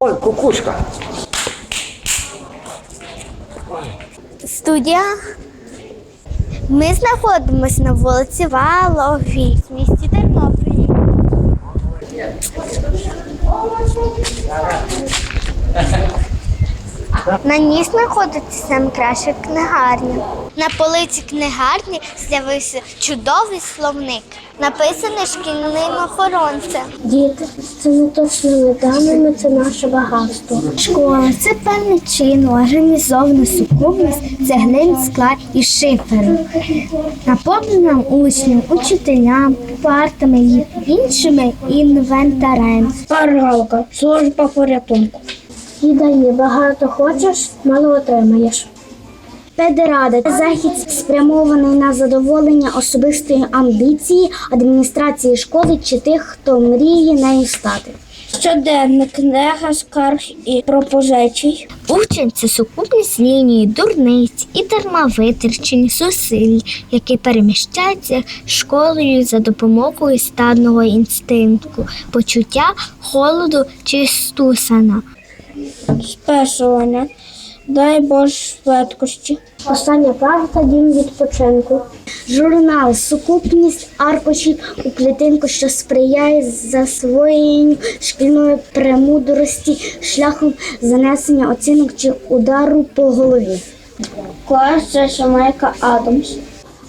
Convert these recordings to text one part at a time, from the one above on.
Ой, кукушка. Студія. Ми знаходимося на вулиці Валовій в місті Тернополі. Yeah. На ній знаходиться найкраща книгарня. На полиці книгарні з'явився чудовий словник, написаний шкільним охоронцем. Діти, це не точними даними, це наше багатство. Школа це певний чин, організована сукупність цеглин, скла і шиферу, наповнена учням, учителям, партами і іншими інвентарем. Паралка, служба порятунку. І дає багато хочеш, мало отримаєш. Педерада захід спрямований на задоволення особистої амбіції адміністрації школи чи тих, хто мріє нею стати. Щоденник, книга, скарг і пропозицій. Учень це сукупність лінії дурниць і дарма витрачені зусиль, які переміщаються школою за допомогою стадного інстинкту, почуття холоду чи стусана. Спешування. Дай Боже швидкості. Остання карта дім відпочинку. Журнал сукупність аркушів у клітинку, що сприяє засвоєнню шкільної премудрості шляхом занесення оцінок чи удару по голові. Клас це Шамайка Адамс.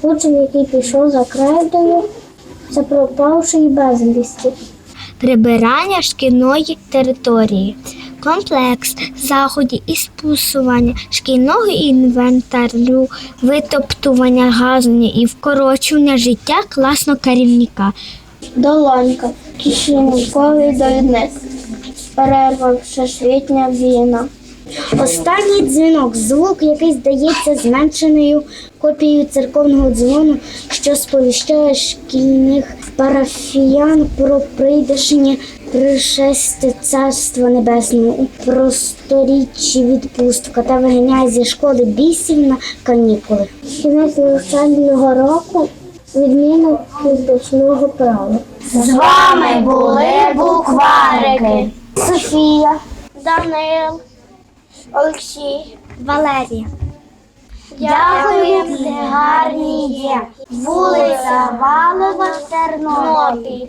Учень, який пішов за крейдою, це пропавший безвісті. прибирання шкільної території, комплекс заходів і спусування шкільного інвентарю, витоптування газонів і вкорочування життя класного керівника. Долонька, кишеньковий довідник, перерва всесвітня війна. Останній дзвінок звук, який здається зменшеною копією церковного дзвону, що сповіщає шкільних парафіян про прийдешнє пришестя Царства Небесного у просторіччі відпустка та виганяє зі школи бісів на канікули. Кінець навчального року відміна фізичного права. З вами були букварики. Софія, Данил, Олексій, Валерія. Дякую, гарні є. Вулиця Валова, Тернопіль.